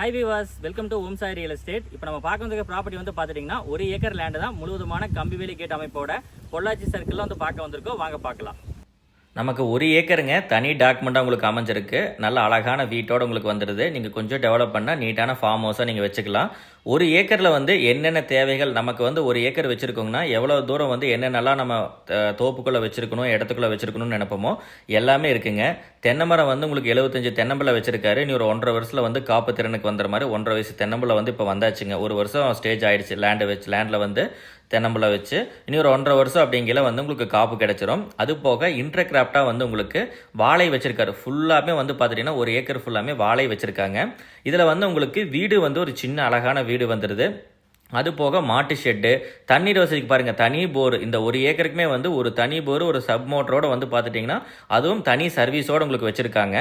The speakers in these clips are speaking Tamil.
High Vilas welcome to Om Sai real estate இப்போ நம்ம பார்க்கறதுக்கு ப்ராப்பர்ட்டி வந்து பார்த்துட்டிங்கன்னா ஒரு ஏக்கர் லேண்டு தான் முழுவதுமான கம்பி வேலி கேட் அமைப்போட பொள்ளாச்சி சர்க்கிளில் வந்து பார்க்க வந்திருக்கோம். வாங்க பார்க்கலாம். நமக்கு ஒரு ஏக்கருங்க தனி டாக்குமெண்ட்டாக உங்களுக்கு அமைஞ்சிருக்கு. நல்ல அழகான வீட்டோட உங்களுக்கு வந்துடுது நீங்கள் கொஞ்சம் டெவலப் பண்ணால் நீட்டான ஃபார்ம் ஹவுஸாக நீங்கள் வச்சுக்கலாம். ஒரு ஏக்கரில் வந்து என்னென்ன தேவைகள் நமக்கு வந்து ஒரு ஏக்கர் வச்சுருக்கோங்கன்னா எவ்வளோ தூரம் வந்து என்னென்னலாம் நம்ம தோப்புக்குள்ளே வச்சுருக்கணும் இடத்துக்குள்ளே வச்சுருக்கணும்னு நினைப்போமோ எல்லாமே இருக்குங்க. தென்னை மரம் வந்து உங்களுக்கு எழுபத்தஞ்சு தென்னம்பிள்ளை வச்சுருக்காரு. நீ ஒரு ஒன்றரை வருஷத்தில் வந்து காப்பு திறனுக்கு வந்துற மாதிரி ஒன்றரை வயசு தென்னம்பிள்ளை வந்து இப்போ வந்தாச்சுங்க. ஒரு வருஷம் ஸ்டேஜ் ஆகிடுச்சு லேண்டு வச்சு லேண்டில் வந்து தென்னம்பிள்ளை வச்சு. இனி ஒரு ஒன்றரை வருஷம் அப்படிங்கிற வந்து உங்களுக்கு காப்பு கிடச்சிரும். அது போக இன்டர்கிராஃப்டாக வந்து உங்களுக்கு வாழை வச்சுருக்காரு. ஃபுல்லாமே வந்து பார்த்துட்டிங்கன்னா ஒரு ஏக்கர் ஃபுல்லாமே வாழை வச்சுருக்காங்க. இதில் வந்து உங்களுக்கு வீடு வந்து ஒரு சின்ன அழகான வீடு வந்துடுது அது போக மாட்டு ஷெட்டு தண்ணீர் வசதிக்கு பாருங்கள் தனி போர். இந்த ஒரு ஏக்கருக்குமே வந்து ஒரு தனி போர் ஒரு சப் மோட்டரோடு வந்து பார்த்துட்டிங்கன்னா அதுவும் தனி சர்வீஸோடு உங்களுக்கு வச்சுருக்காங்க.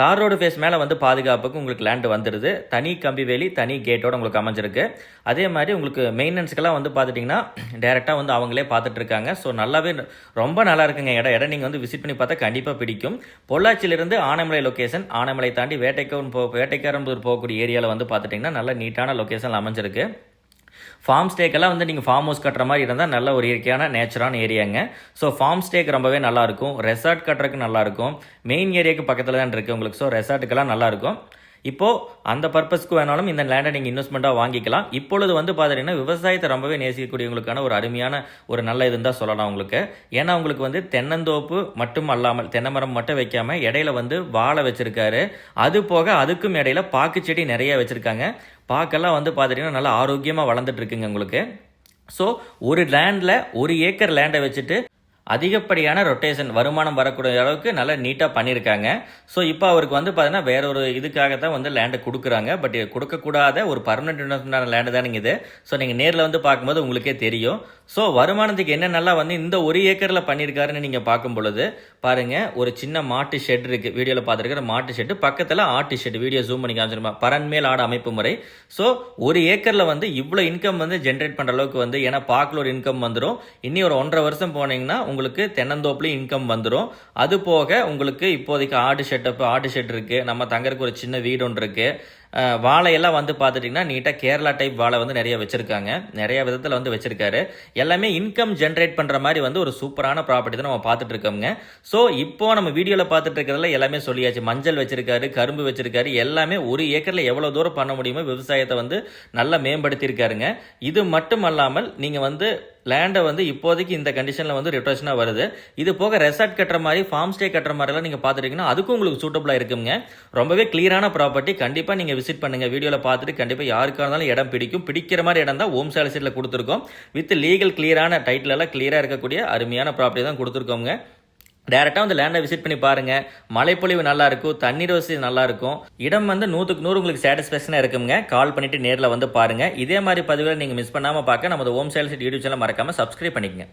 தார் ரோடு ஃபேஸ் மேலே வந்து பாதுகாப்புக்கு உங்களுக்கு லேண்டு வந்துடுது தனி கம்பி வேலி தனி கேட்டோடு உங்களுக்கு அமைஞ்சிருக்கு. அதே மாதிரி உங்களுக்கு மெயின்டெனன்ஸ்க்கெல்லாம் வந்து பார்த்துட்டிங்கன்னா டேரெக்டாக வந்து அவங்களே பார்த்துட்ருக்காங்க ஸோ நல்லாவே ரொம்ப நல்லா இருக்குங்க இடம். இடம் நீங்கள் வந்து விசிட் பண்ணி பார்த்தா கண்டிப்பாக பிடிக்கும். பொள்ளாச்சியிலிருந்து ஆனைமலை லொக்கேஷன் ஆனைமலை தாண்டி வேட்டைக்காரன் போ வேட்டைக்காரம்பூர் போகக்கூடிய ஏரியாவில் வந்து பார்த்துட்டிங்கன்னா நல்ல நீட்டான லொக்கேஷன் அமைஞ்சிருக்கு. ஃபார்ம் ஸ்டேக்கெல்லாம் வந்து நீங்கள் ஃபார்ம் ஹவுஸ் கட்டுற மாதிரி இருந்தால் நல்ல ஒரு இயற்கையான நேச்சரான ஏரியாங்க ஸோ ஃபார்ம் ஸ்டேக் ரொம்பவே நல்லாயிருக்கும் ரெசார்ட் கட்டுறதுக்கு நல்லாயிருக்கும் மெயின் ஏரியாவுக்கு பக்கத்தில் தான் இருக்குது உங்களுக்கு. ஸோ ரெசார்ட்டுக்கெல்லாம் நல்லாயிருக்கும் இப்போது அந்த பர்பஸ்க்கு வேணாலும் இந்த லேண்டை நீங்கள் இன்வெஸ்ட்மெண்ட்டாக வாங்கிக்கலாம். இப்பொழுது வந்து பார்த்தீங்கன்னா விவசாயத்தை ரொம்பவே நேசிக்கக்கூடியவங்களுக்கான ஒரு அருமையான ஒரு நல்ல இதுன்னு தான் சொல்லலாம் உங்களுக்கு. ஏன்னா உங்களுக்கு வந்து தென்னந்தோப்பு மட்டும் அல்லாமல் தென்னை மரம் மட்டும் வைக்காமல் இடையில வந்து வாழை வச்சுருக்காரு. அது போக அதுக்கும் இடையில பாக்கு செடி நிறைய வச்சுருக்காங்க. பாக்கெல்லாம் வந்து பார்த்துட்டிங்கன்னா நல்லா ஆரோக்கியமாக வளர்ந்துட்டு இருக்குங்க உங்களுக்கு. ஸோ ஒரு லேண்டில் ஒரு ஏக்கர் லேண்டை வச்சுட்டு அதிகப்படியான ரொட்டேஷன் வருமானம் வரக்கூடிய அளவுக்கு நல்லா நீட்டாக பண்ணியிருக்காங்க ஸோ இப்போ அவருக்கு வந்து பார்த்தீங்கன்னா வேற ஒரு இதுக்காக தான் வந்து லேண்டை கொடுக்குறாங்க. பட் கொடுக்கக்கூடாத ஒரு பர்மனெண்ட் இன்வெஸ்ட்மெண்ட் லேண்டு தானுங்க இது. ஸோ நீங்கள் நேரில் வந்து பார்க்கும்போது உங்களுக்கே தெரியும். ஸோ வருமானத்துக்கு என்னென்னலாம் வந்து இந்த ஒரு ஏக்கரில் பண்ணியிருக்காருன்னு நீங்கள் பார்க்கும் பொழுது பாருங்கள் ஒரு சின்ன மாட்டு ஷெட் இருக்குது வீடியோவில் பார்த்துருக்கிற மாட்டு ஷெட்டு பக்கத்தில் ஆட்டு ஷெட் வீடியோ ஜூம் பண்ணி காமிச்சிருப்பா. பரன்மேல் ஆடு அமைப்பு முறை. ஸோ ஒரு ஏக்கரில் வந்து இவ்வளோ இன்கம் வந்து ஜென்ரேட் பண்ணுற அளவுக்கு வந்து ஏன்னா பார்க்கல ஒரு இன்கம் வந்துடும் இன்னும் ஒரு ஒன்றரை வருஷம் போனீங்கன்னா உங்களுக்கு தென்னந்தோப்புலையும் இன்கம் வந்துடும் அது போக உங்களுக்கு இப்போதைக்கு ஆடு ஷெட்டப் ஆடு ஷெட் இருக்கு. நம்ம தங்கறதுக்கு ஒரு சின்ன வீடு ஒன்று இருக்கு. வாழையெல்லாம் வந்து பார்த்துட்டிங்கன்னா நீட்டாக கேரளா டைப் வாழை வந்து நிறைய வச்சுருக்காங்க. நிறைய விதத்தில் வந்து வச்சுருக்காரு. எல்லாமே இன்கம் ஜென்ரேட் பண்ணுற மாதிரி வந்து ஒரு சூப்பரான ப்ராப்பர்ட்டி தான் நம்ம பார்த்துட்டு இருக்கோங்க ஸோ இப்போ நம்ம வீடியோவில் பார்த்துட்டு இருக்கிறதுல எல்லாமே சொல்லியாச்சு. மஞ்சள் வச்சுருக்காரு கரும்பு வச்சுருக்காரு. எல்லாமே ஒரு ஏக்கரில் எவ்வளோ தூரம் பண்ண முடியுமோ விவசாயத்தை வந்து நல்லா மேம்படுத்தியிருக்காருங்க. இது மட்டும் அல்லாமல் நீங்கள் வந்து லேண்டை வந்து இப்போதைக்கு இந்த கண்டிஷனில் வந்து ரிட்ரெஷனாக வருது. இது போக ரெசார்ட் கட்டுற மாதிரி ஃபார்ம் ஸ்டே கட்டுற மாதிரிலாம் நீங்கள் பார்த்துட்டீங்கன்னா அதுக்கும் உங்களுக்கு சூட்டபுளாக இருக்குங்க. ரொம்பவே கிளியரான ப்ராப்பர்ட்டி கண்டிப்பாக நீங்கள் விசிட் பண்ணுங்கள் வீடியோவில் பார்த்துட்டு கண்டிப்பாக யாருக்காக இருந்தாலும் இடம் பிடிக்கும். பிடிக்கிற மாதிரி இடம் தான் ஓம் சேல் சீட்டில் கொடுத்துருக்கோம். வித் லீகல் கிளியரான டைட்டிலெல்லாம் கிளியராக இருக்கக்கூடிய அருமையான ப்ராப்பர்ட்டி தான் கொடுத்துருக்கோங்க. டேரெக்டாக வந்து லேண்டை விசிட் பண்ணி பாருங்கள் மழைப்பொழிவு நல்லாயிருக்கும் தண்ணீர் வசதி நல்லாயிருக்கும் இடம் வந்து நூற்றுக்கு நூறு உங்களுக்கு சாட்டிஸ்ஃபேக்ஷனாக இருக்குங்க. கால் பண்ணிவிட்டு நேரில் வந்து பாருங்க. இதே மாதிரி பதிவுகளை நீங்கள் மிஸ் பண்ணாமல் பார்க்க நமது ஓம் சேல் சீட் யூடியூப் சேனல் மறக்காமல் சப்ஸ்கிரைப் பண்ணிக்கங்க.